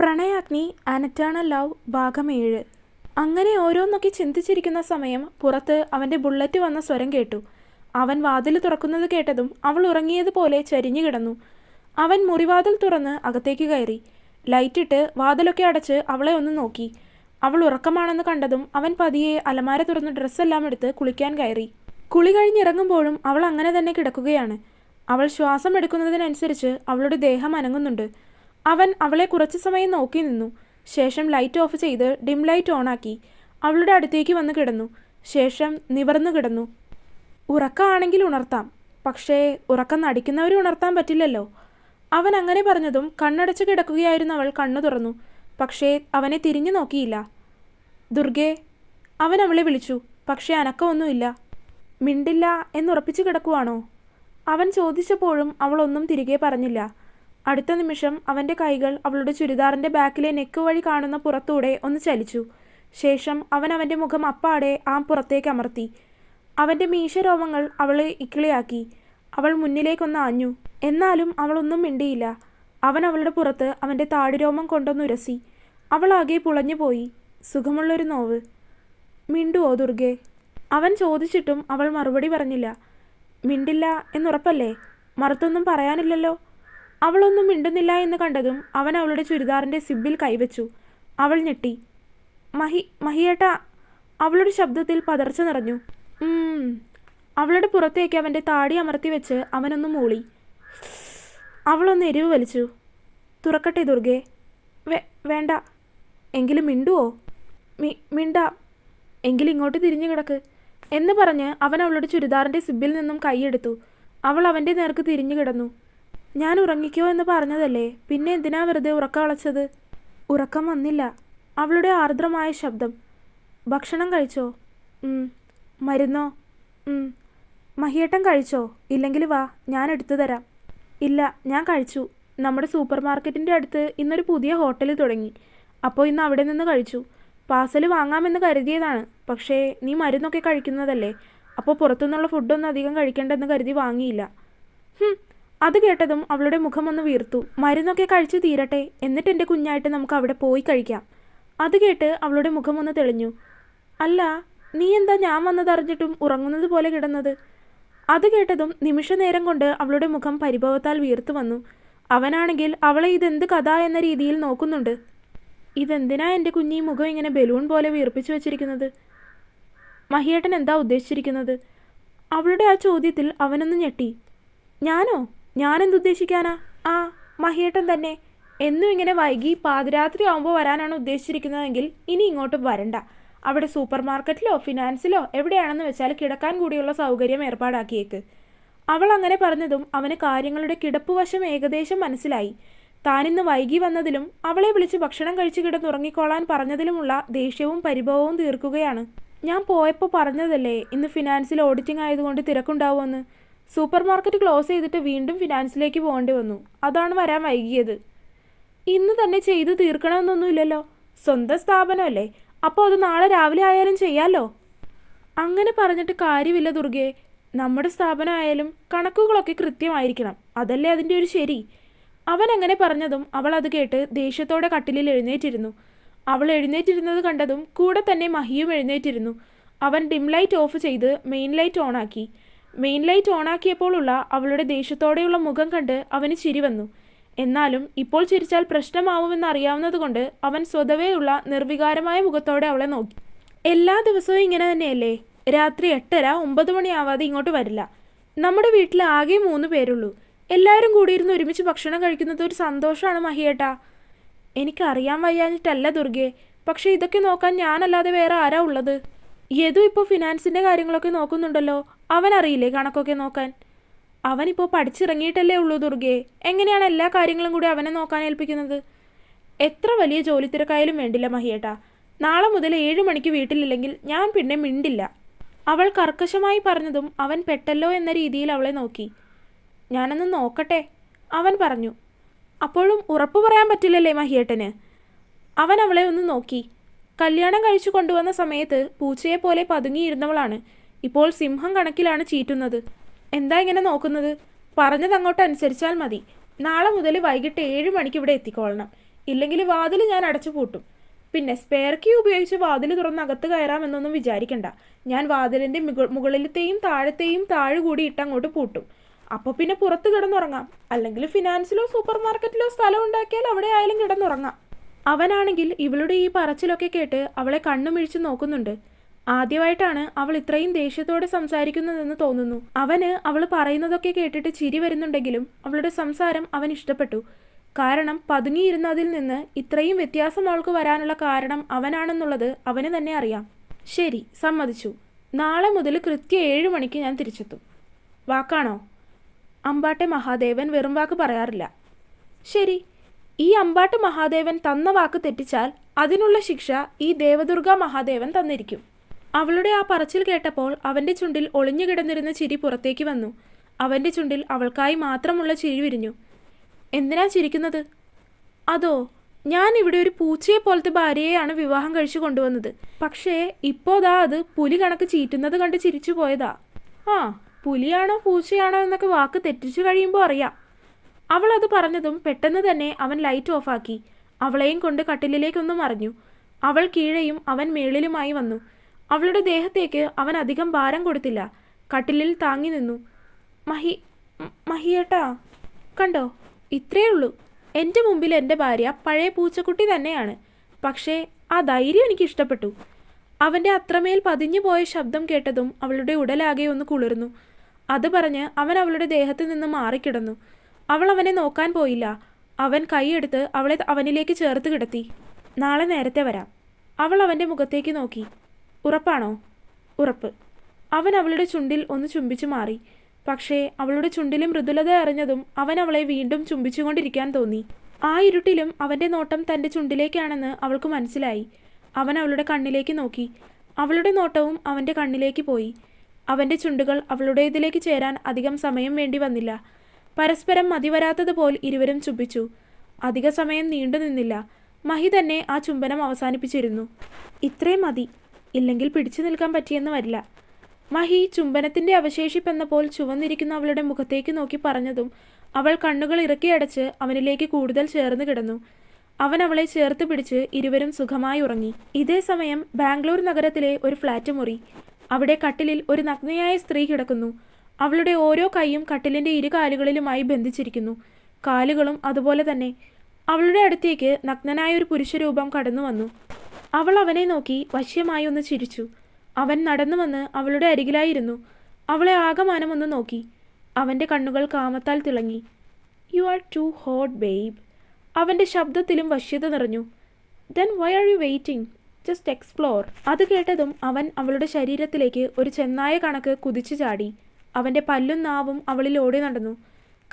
Pranayagni അനറ്റേണൽ love ഭാഗം ഏഴ്. അങ്ങനെ ഓരോന്നൊക്കെ ചിന്തിച്ചിരിക്കുന്ന സമയം പുറത്ത് അവന്റെ ബുള്ളറ്റ് വന്ന സ്വരം കേട്ടു. അവൻ വാതിൽ തുറക്കുന്നത് കേട്ടതും അവൾ ഉറങ്ങിയതുപോലെ ചരിഞ്ഞു കിടന്നു. അവൻ മുറിവാതിൽ തുറന്ന് അകത്തേക്ക് കയറി. ലൈറ്റിട്ട് വാതിലൊക്കെ അടച്ച് അവളെ ഒന്ന് നോക്കി. അവൾ ഉറക്കമാണെന്ന് കണ്ടതും അവൻ പതിയെ അലമാര തുറന്ന് ഡ്രസ്സെല്ലാം എടുത്ത് കുളിക്കാൻ കയറി. കുളി കഴിഞ്ഞിറങ്ങുമ്പോഴും അവൾ അങ്ങനെ തന്നെ കിടക്കുകയാണ്. അവൾ ശ്വാസം എടുക്കുന്നതിനനുസരിച്ച് അവളുടെ ദേഹം അനങ്ങുന്നുണ്ട്. അവൻ അവളെ കുറച്ചു സമയം നോക്കി നിന്നു. ശേഷം ലൈറ്റ് ഓഫ് ചെയ്ത് ഡിം ലൈറ്റ് ഓണാക്കി അവളുടെ അടുത്തേക്ക് വന്ന് കിടന്നു. ശേഷം നിവർന്നു കിടന്നു. ഉറക്കമാണെങ്കിൽ ഉണർത്താം. പക്ഷേ ഉറക്കം നടിക്കുന്നവരെ ഉണർത്താൻ പറ്റില്ലല്ലോ. അവൻ അങ്ങനെ പറഞ്ഞതും കണ്ണടച്ച് കിടക്കുകയായിരുന്ന അവൾ കണ്ണു തുറന്നു. പക്ഷേ അവനെ തിരിഞ്ഞു നോക്കിയില്ല. ദുർഗേ അവൻ അവളെ വിളിച്ചു. പക്ഷേ അനക്കമൊന്നുമില്ല. മിണ്ടില്ല എന്നുറപ്പിച്ചു കിടക്കുവാണോ? അവൻ ചോദിച്ചപ്പോഴും അവളൊന്നും തിരികെ പറഞ്ഞില്ല. അടുത്ത നിമിഷം അവന്റെ കൈകൾ അവളുടെ ചുരിദാറിന്റെ ബാക്കിലെ നെക്ക് വഴി കാണുന്ന പുറത്തൂടെ ഒന്ന് ചലിച്ചു. ശേഷം അവൻ അവന്റെ മുഖം അപ്പാടെ ആ പുറത്തേക്ക് അമർത്തി. അവന്റെ മീശരോമങ്ങൾ അവളെ ഇക്കിളിയാക്കി. അവൾ മുന്നിലേക്കൊന്ന് ആഞ്ഞു. എന്നാലും അവളൊന്നും മിണ്ടിയില്ല. അവൻ അവളുടെ പുറത്ത് അവന്റെ താടിരോമം കൊണ്ടൊന്നുരസി അവളാകെ പുളഞ്ഞുപോയി സുഖമുള്ളൊരു നോവ്. മിണ്ടുവോ ദുർഗെ അവൻ ചോദിച്ചിട്ടും അവൾ മറുപടി പറഞ്ഞില്ല. മിണ്ടില്ല എന്നുറപ്പല്ലേ? മറുത്തൊന്നും പറയാനില്ലല്ലോ. അവളൊന്നും മിണ്ടുന്നില്ല എന്ന് കണ്ടതും അവൻ അവളുടെ ചുരിദാറിന്റെ സിബിൽ കൈവച്ചു. അവൾ ഞെട്ടി. മഹി മഹിയേട്ട അവളുടെ ശബ്ദത്തിൽ പതർച്ച നിറഞ്ഞു. അവളുടെ പുറത്തേക്ക് അവന്റെ താടി അമർത്തി വെച്ച് അവനൊന്ന് മൂളി. അവളൊന്ന് എരിവ് വലിച്ചു. തുറക്കട്ടെ ദുർഗെ. വേണ്ട. എങ്കിലും മിണ്ടുവോ? മി മിണ്ട. എങ്കിലും ഇങ്ങോട്ട് തിരിഞ്ഞു കിടക്ക്. എന്ന് പറഞ്ഞ് അവൻ അവളുടെ ചുരിദാറിന്റെ സിബിൽ നിന്നും കൈയെടുത്തു. അവൾ അവന്റെ നേർക്ക് തിരിഞ്ഞു കിടന്നു. ഞാൻ ഉറങ്ങിക്കോ എന്ന് പറഞ്ഞതല്ലേ? പിന്നെ എന്തിനാ വെറുതെ ഉറക്കം അളച്ചത്? ഉറക്കം വന്നില്ല. അവളുടെ ആർദ്രമായ ശബ്ദം. ഭക്ഷണം കഴിച്ചോ. മരുന്നോ? മഹിയേട്ടൻ കഴിച്ചോ? ഇല്ലെങ്കിൽ വാ ഞാൻ എടുത്തു തരാം. ഇല്ല ഞാൻ കഴിച്ചു. നമ്മുടെ സൂപ്പർ മാർക്കറ്റിന്റെ അടുത്ത് ഇന്നൊരു പുതിയ ഹോട്ടൽ തുടങ്ങി. അപ്പോൾ ഇന്ന് അവിടെ നിന്ന് കഴിച്ചു. പാർസൽ വാങ്ങാമെന്ന് കരുതിയതാണ്. പക്ഷേ നീ മരുന്നൊക്കെ കഴിക്കുന്നതല്ലേ? അപ്പോൾ പുറത്തുനിന്നുള്ള ഫുഡൊന്നും അധികം കഴിക്കേണ്ടെന്ന് കരുതി വാങ്ങിയില്ല. അത് കേട്ടതും അവളുടെ മുഖം ഒന്ന് വീർത്തു. മരുന്നൊക്കെ കഴിച്ചു തീരട്ടെ. എന്നിട്ട് എന്റെ കുഞ്ഞായിട്ട് നമുക്ക് അവിടെ പോയി കഴിക്കാം. അത് കേട്ട് അവളുടെ മുഖം ഒന്ന് തെളിഞ്ഞു. അല്ല നീ എന്താ ഞാൻ വന്നതറിഞ്ഞിട്ടും ഉറങ്ങുന്നത് പോലെ കിടന്നത്? അത് കേട്ടതും നിമിഷ നേരം കൊണ്ട് അവളുടെ മുഖം പരിഭവത്താൽ വീർത്തു വന്നു. അവനാണെങ്കിൽ അവളെ ഇതെന്ത് കഥ എന്ന രീതിയിൽ നോക്കുന്നുണ്ട്. ഇതെന്തിനാ എന്റെ കുഞ്ഞി മുഖം ഇങ്ങനെ ബലൂൺ പോലെ വീർപ്പിച്ചു വെച്ചിരിക്കുന്നത്? മഹിയേട്ടൻ എന്താ ഉദ്ദേശിച്ചിരിക്കുന്നത്? അവളുടെ ആ ചോദ്യത്തിൽ അവനൊന്ന് ഞെട്ടി. ഞാനോ? ഞാനെന്തുദ്ദേശിക്കാനാ? ആ മഹിയേട്ടൻ തന്നെ. എന്നും ഇങ്ങനെ വൈകി പാതിരാത്രി ആവുമ്പോൾ വരാനാണ് ഉദ്ദേശിച്ചിരിക്കുന്നതെങ്കിൽ ഇനി ഇങ്ങോട്ട് വരണ്ട. അവിടെ സൂപ്പർ മാർക്കറ്റിലോ ഫിനാൻസിലോ എവിടെയാണെന്ന് വെച്ചാൽ കിടക്കാൻ കൂടിയുള്ള സൗകര്യം ഏർപ്പാടാക്കിയേക്ക്. അവൾ അങ്ങനെ പറഞ്ഞതും അവന് കാര്യങ്ങളുടെ കിടപ്പുവശം ഏകദേശം മനസ്സിലായി. താനിന്ന് വൈകി വന്നതിലും അവളെ വിളിച്ച് ഭക്ഷണം കഴിച്ചു കിടന്നുറങ്ങിക്കോളാൻ പറഞ്ഞതിലുമുള്ള ദേഷ്യവും പരിഭവവും തീർക്കുകയാണ്. ഞാൻ പോയപ്പോൾ പറഞ്ഞതല്ലേ ഇന്ന് ഫിനാൻസിൽ ഓഡിറ്റിംഗ് ആയതുകൊണ്ട് തിരക്കുണ്ടാവുമെന്ന്? സൂപ്പർ മാർക്കറ്റ് ക്ലോസ് ചെയ്തിട്ട് വീണ്ടും ഫിനാൻസിലേക്ക് പോകേണ്ടി വന്നു. അതാണ് വരാൻ വൈകിയത്. ഇന്ന് തന്നെ ചെയ്തു തീർക്കണമെന്നൊന്നുമില്ലല്ലോ. സ്വന്തം സ്ഥാപനമല്ലേ? അപ്പോൾ അത് നാളെ രാവിലെ ആയാലും ചെയ്യാമല്ലോ അങ്ങനെ പറഞ്ഞിട്ട് കാര്യമില്ല ദുർഗെ നമ്മുടെ സ്ഥാപനമായാലും കണക്കുകളൊക്കെ കൃത്യമായിരിക്കണം. അതല്ലേ അതിന്റെ ഒരു ശരി? അവൻ അങ്ങനെ പറഞ്ഞതും അവൾ അത് കേട്ട് ദേഷ്യത്തോടെ കട്ടിലിൽ എഴുന്നേറ്റിരുന്നു. അവൾ എഴുന്നേറ്റിരുന്നത് കണ്ടതും കൂടെ തന്നെ മഹിയും എഴുന്നേറ്റിരുന്നു. അവൻ ഡിം ലൈറ്റ് ഓഫ് ചെയ്ത് മെയിൻ ലൈറ്റ് ഓണാക്കി. മെയിൻ ലൈറ്റ് ഓണാക്കിയപ്പോഴുള്ള അവളുടെ ദേഷ്യത്തോടെയുള്ള മുഖം കണ്ട് അവന് ചിരി വന്നു. എന്നാലും ഇപ്പോൾ ചിരിച്ചാൽ പ്രശ്നമാവുമെന്ന് അറിയാവുന്നതുകൊണ്ട് അവൻ സ്വതവേയുള്ള നിർവികാരമായ മുഖത്തോടെ അവളെ നോക്കി. എല്ലാ ദിവസവും ഇങ്ങനെ തന്നെയല്ലേ? രാത്രി എട്ടര ഒമ്പത് മണിയാവാതെ ഇങ്ങോട്ട് വരില്ല. നമ്മുടെ വീട്ടിൽ ആകെ മൂന്ന് പേരുള്ളൂ. എല്ലാവരും കൂടിയിരുന്ന് ഒരുമിച്ച് ഭക്ഷണം കഴിക്കുന്നത് ഒരു സന്തോഷമാണ് മഹിയേട്ടാ. എനിക്കറിയാൻ വയ്യാഞ്ഞിട്ടല്ല ദുർഗെ. പക്ഷേ ഇതൊക്കെ നോക്കാൻ ഞാനല്ലാതെ വേറെ ആരാ ഉള്ളത്? യദു ഇപ്പോൾ ഫിനാൻസിന്റെ കാര്യങ്ങളൊക്കെ നോക്കുന്നുണ്ടല്ലോ. അവൻ അറിയില്ലേ കണക്കൊക്കെ നോക്കാൻ? അവനിപ്പോൾ പഠിച്ചിറങ്ങിയിട്ടല്ലേ ഉള്ളൂ ദുർഗെ. എങ്ങനെയാണ് എല്ലാ കാര്യങ്ങളും കൂടി അവനെ നോക്കാൻ ഏൽപ്പിക്കുന്നത്? എത്ര വലിയ ജോലി തിരക്കായാലും വേണ്ടില്ല മഹിയേട്ടാ. നാളെ മുതൽ ഏഴ് മണിക്ക് വീട്ടിലില്ലെങ്കിൽ ഞാൻ പിന്നെ മിണ്ടില്ല. അവൾ കർക്കശമായി പറഞ്ഞതും അവൻ പെട്ടല്ലോ എന്ന രീതിയിൽ അവളെ നോക്കി. ഞാനൊന്ന് നോക്കട്ടെ? അവൻ പറഞ്ഞു. അപ്പോഴും ഉറപ്പ് പറയാൻ പറ്റില്ലല്ലേ മഹിയേട്ടന്? അവൻ അവളെ ഒന്ന് നോക്കി. കല്യാണം കഴിച്ചു കൊണ്ടുവന്ന സമയത്ത് പൂച്ചയെപ്പോലെ പതുങ്ങിയിരുന്നവളാണ്. ഇപ്പോൾ സിംഹം കണക്കിലാണ് ചീറ്റുന്നത്. എന്താ ഇങ്ങനെ നോക്കുന്നത്? പറഞ്ഞത് അങ്ങോട്ട് അനുസരിച്ചാൽ മതി. നാളെ മുതൽ വൈകിട്ട് ഏഴ് മണിക്ക് ഇവിടെ എത്തിക്കൊള്ളണം ഇല്ലെങ്കിൽ വാതിൽ ഞാൻ അടച്ചു പൂട്ടും. പിന്നെ സ്പെയർ കീ ഉപയോഗിച്ച് വാതിൽ തുറന്ന് അകത്ത് കയറാമെന്നൊന്നും വിചാരിക്കണ്ട. ഞാൻ വാതിലിന്റെ മുകളിലത്തെയും താഴത്തെയും താഴെ കൂടി ഇട്ടങ്ങോട്ട് പൂട്ടും. അപ്പോൾ പിന്നെ പുറത്ത് കിടന്നുറങ്ങാം. അല്ലെങ്കിൽ ഫിനാൻസിലോ സൂപ്പർ മാർക്കറ്റിലോ സ്ഥലം ഉണ്ടാക്കിയാൽ അവിടെ ആയാലും കിടന്നുറങ്ങാം. അവനാണെങ്കിൽ ഇവളുടെ ഈ പറച്ചിലൊക്കെ കേട്ട് അവളെ കണ്ണുമിഴിച്ച് നോക്കുന്നുണ്ട്. ആദ്യമായിട്ടാണ് അവൾ ഇത്രയും ദേഷ്യത്തോടെ സംസാരിക്കുന്നതെന്ന് തോന്നുന്നു. അവന് അവൾ പറയുന്നതൊക്കെ കേട്ടിട്ട് ചിരി വരുന്നുണ്ടെങ്കിലും അവളുടെ സംസാരം അവൻ ഇഷ്ടപ്പെട്ടു. കാരണം പതുങ്ങിയിരുന്നതിൽ നിന്ന് ഇത്രയും വ്യത്യാസം അവൾക്ക് വരാനുള്ള കാരണം അവനാണെന്നുള്ളത് അവന് തന്നെ അറിയാം. ശരി സമ്മതിച്ചു. നാളെ മുതൽ കൃത്യം ഏഴ് മണിക്ക് ഞാൻ തിരിച്ചെത്തും. വാക്കാണോ? അമ്പാട്ടെ മഹാദേവൻ വെറും വാക്ക് പറയാറില്ല. ശരി ഈ അമ്പാട്ട് മഹാദേവൻ തന്ന വാക്ക് തെറ്റിച്ചാൽ അതിനുള്ള ശിക്ഷ ഈ ദേവദുർഗ മഹാദേവൻ തന്നിരിക്കും. അവളുടെ ആ പറച്ചിൽ കേട്ടപ്പോൾ അവന്റെ ചുണ്ടിൽ ഒളിഞ്ഞു കിടന്നിരുന്ന ചിരി പുറത്തേക്ക് വന്നു. അവന്റെ ചുണ്ടിൽ അവൾക്കായി മാത്രമുള്ള ചിരി വിരിഞ്ഞു. എന്തിനാ ചിരിക്കുന്നത്? അതോ ഞാൻ ഇവിടെ ഒരു പൂച്ചയെ പോലത്തെ ഭാര്യയെയാണ് വിവാഹം കഴിച്ചു കൊണ്ടുവന്നത്. പക്ഷേ ഇപ്പോ ദാ അത് പുലി കണക്ക് ചീറ്റുന്നത് കണ്ട് ചിരിച്ചു പോയതാ. ആ പുലിയാണോ പൂച്ചയാണോ എന്നൊക്കെ വാക്ക് തെറ്റിച്ചു കഴിയുമ്പോൾ അറിയാം. അവൾ അത് പറഞ്ഞതും പെട്ടെന്ന് തന്നെ അവൻ ലൈറ്റ് ഓഫാക്കി. അവളെയും കൊണ്ട് കട്ടിലിലേക്കൊന്ന് മറിഞ്ഞു. അവൾ കീഴെയും അവൻ മേളിലുമായി വന്നു. അവളുടെ ദേഹത്തേക്ക് അവൻ അധികം ഭാരം കൊടുത്തില്ല. കട്ടിലിൽ താങ്ങി നിന്നു. മഹി മഹിയേട്ട കണ്ടോ? ഇത്രയേ ഉള്ളൂ. എന്റെ മുമ്പിൽ എന്റെ ഭാര്യ പഴയ പൂച്ചക്കുട്ടി തന്നെയാണ്. പക്ഷേ ആ ധൈര്യം എനിക്ക് ഇഷ്ടപ്പെട്ടു അവന്റെ അത്രമേൽ പതിഞ്ഞു പോയ ശബ്ദം കേട്ടതും അവളുടെ ഉടലാകെ ഒന്ന് കുളിർന്നു. അത് പറഞ്ഞ് അവൻ അവളുടെ ദേഹത്ത് നിന്ന് മാറിക്കിടന്നു. അവൾ അവനെ നോക്കാൻ പോയില്ല. അവൻ കൈയെടുത്ത് അവളെ അവനിലേക്ക് ചേർത്ത് കിടത്തി. നാളെ നേരത്തെ വരാം. അവൾ അവന്റെ മുഖത്തേക്ക് നോക്കി. ഉറപ്പാണോ? ഉറപ്പ്. അവൻ അവളുടെ ചുണ്ടിൽ ഒന്ന് ചുംബിച്ചു മാറി. പക്ഷേ അവളുടെ ചുണ്ടിലെ മൃദുലത അറിഞ്ഞതും അവൻ അവളെ വീണ്ടും ചുംബിച്ചുകൊണ്ടിരിക്കാൻ തോന്നി. ആ ഇരുട്ടിലും അവന്റെ നോട്ടം തന്റെ ചുണ്ടിലേക്കാണെന്ന് അവൾക്ക് മനസ്സിലായി. അവൻ അവളുടെ കണ്ണിലേക്ക് നോക്കി. അവളുടെ നോട്ടവും അവന്റെ കണ്ണിലേക്ക് പോയി. അവന്റെ ചുണ്ടുകൾ അവളുടേതിലേക്ക് ചേരാൻ അധികം സമയം വേണ്ടി വന്നില്ല. പരസ്പരം മതിവരാത്തതുപോൽ ഇരുവരും ചുംബിച്ചു. അധിക സമയം നീണ്ടു നിന്നില്ല മഹി തന്നെ ആ ചുംബനം അവസാനിപ്പിച്ചിരുന്നു. ഇത്രയും മതി. ഇല്ലെങ്കിൽ പിടിച്ചു നിൽക്കാൻ പറ്റിയെന്ന് വരില്ല. മഹി ചുംബനത്തിന്റെ അവശേഷിപ്പെന്ന പോൽ ചുവന്നിരിക്കുന്ന അവളുടെ മുഖത്തേക്ക് നോക്കി പറഞ്ഞതും അവൾ കണ്ണുകൾ ഇറക്കിയടച്ച് അവനിലേക്ക് കൂടുതൽ ചേർന്ന് കിടന്നു. അവൻ അവളെ ചേർത്ത് പിടിച്ച് ഇരുവരും സുഖമായി ഉറങ്ങി. ഇതേ സമയം ബാംഗ്ലൂർ നഗരത്തിലെ ഒരു ഫ്ലാറ്റ് മുറി. അവിടെ കട്ടിലിൽ ഒരു നഗ്നയായ സ്ത്രീ കിടക്കുന്നു. അവളുടെ ഓരോ കൈയും കട്ടിലിന്റെ ഇരു കാലുകളിലുമായി ബന്ധിച്ചിരിക്കുന്നു. കാലുകളും അതുപോലെ തന്നെ. അവളുടെ അടുത്തേക്ക് നഗ്നനായ ഒരു പുരുഷരൂപം കടന്നു വന്നു. അവൾ അവനെ നോക്കി വശ്യമായി ഒന്ന് ചിരിച്ചു. അവൻ നടന്നു വന്ന് അവളുടെ അരികിലായിരുന്നു. അവളെ ആകമാനം ഒന്ന് നോക്കി. അവന്റെ കണ്ണുകൾ കാമത്താൽ തിളങ്ങി. You are too hot babe അവന്റെ ശബ്ദത്തിലും വശ്യത നിറഞ്ഞു. Then why are you waiting just explore അത് കേട്ടതും അവൻ അവളുടെ ശരീരത്തിലേക്ക് ഒരു ചെന്നായ കണക്ക് കുതിച്ചു ചാടി. അവന്റെ പല്ലും നാവും അവളിൽ ഓടി നടന്നു.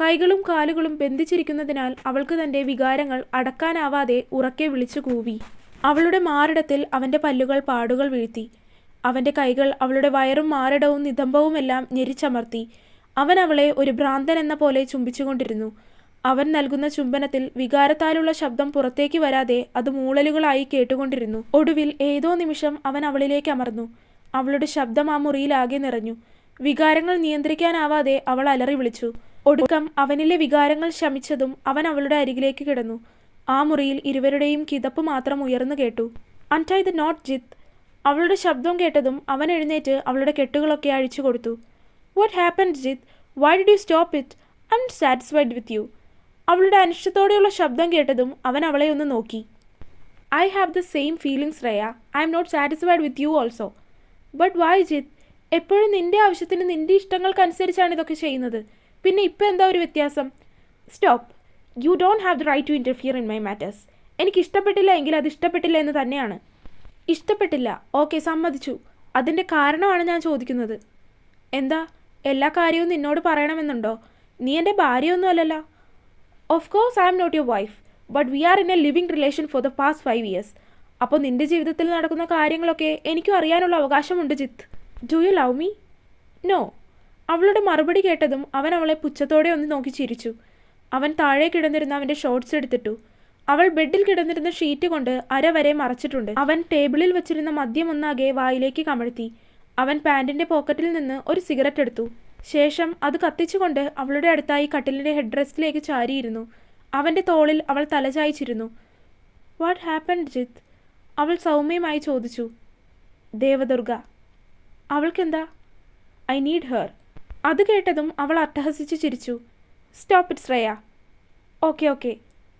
കൈകളും കാലുകളും ബന്ധിച്ചിരിക്കുന്നതിനാൽ അവൾക്ക് തന്റെ വികാരങ്ങൾ അടക്കാനാവാതെ ഉറക്കെ വിളിച്ചു കൂവി. അവളുടെ മാറിടത്തിൽ അവന്റെ പല്ലുകൾ പാടുകൾ വീഴ്ത്തി. അവന്റെ കൈകൾ അവളുടെ വയറും മാറിടവും നിതംബവുമെല്ലാം ഞെരിച്ചമർത്തി. അവൻ അവളെ ഒരു ഭ്രാന്തൻ എന്ന പോലെ ചുംബിച്ചുകൊണ്ടിരുന്നു. അവൻ നൽകുന്ന ചുംബനത്തിൽ വികാരത്താലുള്ള ശബ്ദം പുറത്തേക്ക് വരാതെ അത് മൂളലുകളായി കേട്ടുകൊണ്ടിരുന്നു. ഒടുവിൽ ഏതോ നിമിഷം അവൻ അവളിലേക്ക് അമർന്നു. അവളുടെ ശബ്ദം ആ മുറിയിലാകെ നിറഞ്ഞു. വികാരങ്ങൾ നിയന്ത്രിക്കാനാവാതെ അവൾ അലറി വിളിച്ചു. ഒടുക്കം അവനിലെ വികാരങ്ങൾ ശമിച്ചതും അവൻ അവളുടെ അരികിലേക്ക് കിടന്നു. ആ മുറിയിൽ ഇരുവരുടെയും കിതപ്പ് മാത്രം ഉയർന്നു കേട്ടു. Untie the knot Jith. അവളുടെ ശബ്ദം കേട്ടതും അവൻ എഴുന്നേറ്റ് അവളുടെ കെട്ടുകളൊക്കെ അഴിച്ചു കൊടുത്തു. What happen Jith? Why did you stop it? I'm satisfied with you. അവളുടെ അനിഷ്ടത്തോടെയുള്ള ശബ്ദം കേട്ടതും അവൻ അവളെ ഒന്ന് നോക്കി. I have the same feelings Riya. I'm not satisfied with you also. But why Jith? എപ്പോഴും നിന്റെ ആവശ്യത്തിന് നിന്റെ ഇഷ്ടങ്ങൾക്കനുസരിച്ചാണ് ഇതൊക്കെ ചെയ്യുന്നത്. പിന്നെ ഇപ്പം എന്താ ഒരു വ്യത്യാസം? Stop. You don't have the right to interfere in my matters എനിക്ക് ഇഷ്ടപ്പെട്ടില്ല എങ്കിൽ അത് ഇഷ്ടപ്പെട്ടില്ല എന്ന് തന്നെയാണ്. ഇഷ്ടപ്പെട്ടില്ല. ഓക്കെ സമ്മതിച്ചു. അതിന്റെ കാരണമാണ് ഞാൻ ചോദിക്കുന്നത്. എന്താ? എല്ലാ കാര്യവും നിന്നോട് പറയണമെന്നുണ്ടോ? നീ എന്റെ ഭാര്യയൊന്നും അല്ലല്ലോ. Of course I'm not your wife but we are in a living relation for the past five years അപ്പോൾ നിന്റെ ജീവിതത്തിൽ നടക്കുന്ന കാര്യങ്ങളൊക്കെ എനിക്കും അറിയാനുള്ള അവകാശമുണ്ട് Jith. Do you love me no അവളുടെ മറുപടി കേട്ടതും അവൻ അവളെ പുച്ഛത്തോടെ ഒന്ന് നോക്കി ചിരിച്ചു. അവൻ താഴെ കിടന്നിരുന്ന അവന്റെ ഷോർട്സ് എടുത്തിട്ടു. അവൾ ബെഡിൽ കിടന്നിരുന്ന ഷീറ്റ് കൊണ്ട് അര വരെ മറച്ചിട്ടുണ്ട്. അവൻ ടേബിളിൽ വെച്ചിരുന്ന മദ്യം ഒന്നാകെ വായിലേക്ക് കമഴ്ത്തി. അവൻ പാൻറിന്റെ പോക്കറ്റിൽ നിന്ന് ഒരു സിഗരറ്റ് എടുത്തു. ശേഷം അത് കത്തിച്ചുകൊണ്ട് അവളുടെ അടുത്തായി കട്ടിലിന്റെ ഹെഡ് റെസ്റ്റിലേക്ക് ചാരിയിരുന്നു. അവന്റെ തോളിൽ അവൾ തലചായിച്ചിരുന്നു. വാട്ട് ഹാപ്പൻ ജിത്ത് അവൾ സൗമ്യമായി ചോദിച്ചു. ദേവദുർഗ അവൾക്കെന്താ? ഐ നീഡ് ഹെർ അത് കേട്ടതും അവൾ അട്ടഹസിച്ച് ചിരിച്ചു. Stop it Shreya. Okay okay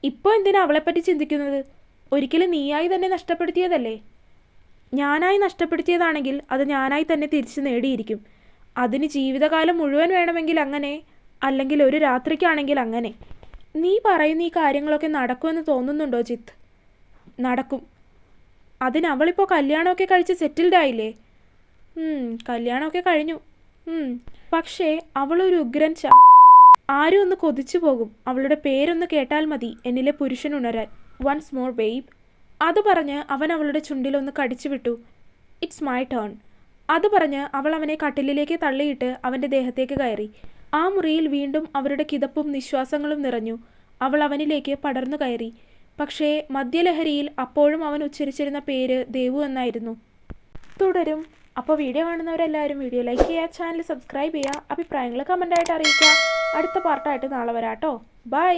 ഇപ്പോൾ എന്തിനാ അവളെപ്പറ്റി ചിന്തിക്കുന്നത്? ഒരിക്കലും നീയായി തന്നെ നഷ്ടപ്പെടുത്തിയതല്ലേ? ഞാനായി നഷ്ടപ്പെടുത്തിയതാണെങ്കിൽ അത് ഞാനായി തന്നെ തിരിച്ചു നേടിയിരിക്കും. അതിന് ജീവിതകാലം മുഴുവൻ വേണമെങ്കിൽ അങ്ങനെ അല്ലെങ്കിൽ ഒരു രാത്രിക്കാണെങ്കിൽ അങ്ങനെ. നീ പറയുന്ന ഈ കാര്യങ്ങളൊക്കെ നടക്കുമെന്ന് തോന്നുന്നുണ്ടോ ജിത്ത്? നടക്കും. അതിന് അവളിപ്പോൾ കല്യാണമൊക്കെ കഴിച്ച് സെറ്റിൽഡ് ആയില്ലേ? കല്യാണമൊക്കെ കഴിഞ്ഞു. പക്ഷേ അവളൊരു ഉഗ്രൻ ച ആരും ഒന്ന് കൊതിച്ചു പോകും. അവളുടെ പേരൊന്ന് കേട്ടാൽ മതി എന്നിലെ പുരുഷൻ ഉണരാൻ. വൺസ് മോർ ബെയ്ബ് അത് പറഞ്ഞ് അവൻ അവളുടെ ചുണ്ടിലൊന്ന് കടിച്ചു വിട്ടു. ഇറ്റ്സ് മൈ ടേൺ അത് പറഞ്ഞ് അവൾ അവനെ കട്ടിലിലേക്ക് തള്ളിയിട്ട് അവന്റെ ദേഹത്തേക്ക് കയറി. ആ മുറിയിൽ വീണ്ടും അവരുടെ കിതപ്പും നിശ്വാസങ്ങളും നിറഞ്ഞു. അവൾ അവനിലേക്ക് പടർന്നു കയറി. പക്ഷേ മദ്യലഹരിയിൽ അപ്പോഴും അവൻ ഉച്ചരിച്ചിരുന്ന പേര് ദേവു എന്നായിരുന്നു. തുടരും. അപ്പോൾ വീഡിയോ കാണുന്നവരെല്ലാവരും വീഡിയോ ലൈക്ക് ചെയ്യുക ചാനൽ സബ്സ്ക്രൈബ് ചെയ്യുക അഭിപ്രായങ്ങൾ കമന്റായിട്ട് അറിയിക്കുക. അടുത്ത പാർട്ടായിട്ട് നാളെ വരാട്ടോ. ബൈ